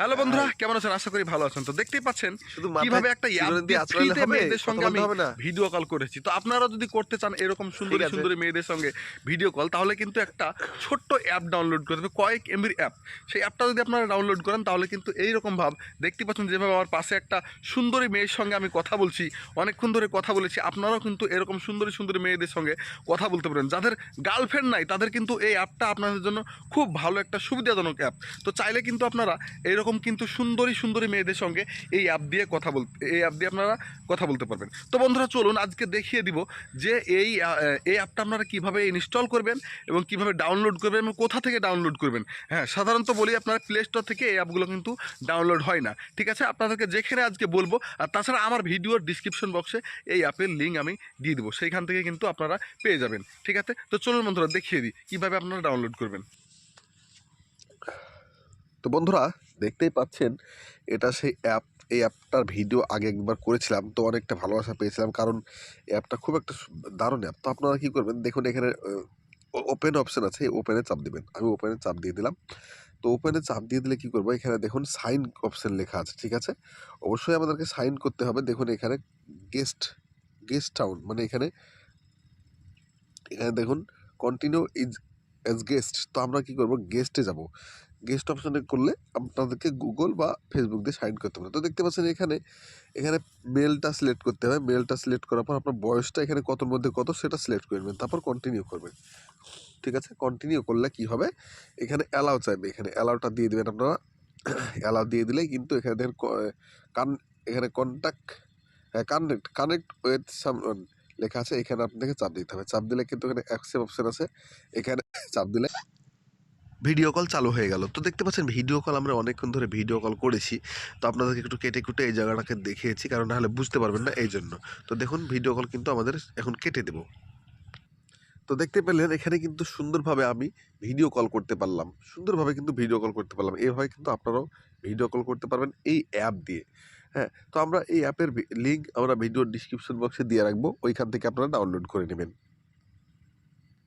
Hello বন্ধুরা কেমন আছেন? আশা করি ভালো আছেন। তো দেখতেই পাচ্ছেন শুধু কীভাবে একটা ফ্রিতে? মেয়েদের সঙ্গে আমি ভিডিও কল করেছি। তো আপনারা যদি করতে চান এরকম সুন্দর সুন্দর মেয়েদের সঙ্গে ভিডিও কল তাহলে কিন্তু একটা ছোট্ট অ্যাপ ডাউনলোড করতে হবে কয়েক এমবির অ্যাপ সেই অ্যাপটা যদি আপনারা ডাউনলোড করেন তাহলে কিন্তু এইরকম ভাব। দেখতে পাচ্ছেন যেভাবে আমার পাশে একটা সুন্দরী মেয়ের সঙ্গে আমি কথা বলছি অনেকক্ষণ ধরে কথা বলেছি আপনারাও কিন্তু এরকম সুন্দরী সুন্দরী মেয়েদের সঙ্গে কথা বলতে পারেন। যাদের গার্লফ্রেন্ড নাই তাদের কিন্তু এই অ্যাপটা আপনাদের জন্য খুব ভালো একটা সুবিধাজনক অ্যাপ তো চাইলে কিন্তু আপনারা এইরকম কিন্তু সুন্দরী সুন্দরী মেয়েদের সঙ্গে এই অ্যাপ দিয়ে কথা বল, এই অ্যাপ দিয়ে আপনারা কথা বলতে পারবেন। তো বন্ধুরা, চলুন আজকে দেখিয়ে দিব যে এই এই অ্যাপটা আপনারা কীভাবে ইনস্টল করবেন এবং কীভাবে ডাউনলোড করবেন এবং কোথা থেকে ডাউনলোড করবেন। হ্যাঁ সাধারণত বলি আপনারা প্লে স্টোর থেকে এই অ্যাপগুলো কিন্তু ডাউনলোড হয় না। ঠিক আছে? আপনাদেরকে যেখানে আজকে বলব, আর তাছাড়া আমার ভিডিওর ডিসক্রিপশন বক্সে এই অ্যাপের লিঙ্ক আমি দিয়ে দেবো। সেইখান থেকে কিন্তু আপনারা পেয়ে যাবেন। ঠিক আছে? তো চলুন বন্ধুরা, দেখিয়ে দিই কীভাবে আপনারা ডাউনলোড করবেন। তো বন্ধুরা দেখতেই পাচ্ছেন, এটা সেই অ্যাপ এই অ্যাপটার ভিডিও আগে একবার করেছিলাম, তো অনেকটা ভালোবাসা পেয়েছিলাম। কারণ অ্যাপটা খুব একটা দারুণ অ্যাপ তো আপনারা কী করবেন, দেখুন এখানে ওপেন অপশন আছে ওপেনে চাপ দেবেন। আমি ওপেনে চাপ দিয়ে দিলাম। তো ওপেনে চাপ দিয়ে দিলে কী করব, এখানে দেখুন সাইন অপশন লেখা আছে, ঠিক আছে? অবশ্যই আমাদেরকে সাইন করতে হবে। দেখুন এখানে গেস্ট গেস্ট টাউন মানে এখানে এখানে দেখুন কন্টিনিউ ইজ অ্যাজ গেস্ট তো আমরা কী করব গেস্টে যাব। গেস্ট অপশানে করলে আপনাদেরকে গুগল বা ফেসবুক দিয়ে সাইন করতে হবে। তো দেখতে পাচ্ছেন এখানে এখানে মেলটা সিলেক্ট করতে হবে। মেলটা সিলেক্ট করার পর আপনার বয়সটা এখানে কতর মধ্যে কত সেটা সিলেক্ট করবেন তারপর কন্টিনিউ করবেন। ঠিক আছে? কন্টিনিউ করলে কি হবে? এখানে অ্যালাউ চাইবে। এখানে অ্যালাউটা দিয়ে দেবেন আপনারা। অ্যালাউ দিয়ে দিলে কিন্তু এখানে দেখেন কান, এখানে contact connect connect with some লেখা আছে। এখানে আপনাকে চাপ দিতে হবে। চাপ দিলে কিন্তু এখানে অ্যাকসেপ্ট অপশান আছে। এখানে চাপ দিলে ভিডিও কল চালু হয়ে গেল। তো দেখতে পাচ্ছেন ভিডিও কল আমরা অনেকক্ষণ ধরে ভিডিও কল করেছি। তো আপনাদেরকে একটু কেটে কুটে এই জায়গাটাকে দেখিয়েছি, কারণ নাহলে বুঝতে পারবেন না এই জন্য। তো দেখুন ভিডিও কল কিন্তু আমাদের এখন কেটে দেব। তো দেখতে পেলেন, এখানে কিন্তু সুন্দরভাবে আমি ভিডিও কল করতে পারলাম। সুন্দরভাবে কিন্তু ভিডিও কল করতে পারলাম। এভাবে কিন্তু আপনারাও ভিডিও কল করতে পারবেন এই অ্যাপ দিয়ে। হ্যাঁ তো আমরা এই অ্যাপের লিঙ্ক আমরা ভিডিওর ডিসক্রিপশন বক্সে দিয়ে রাখব। ওইখান থেকে আপনারা ডাউনলোড করে নেবেন।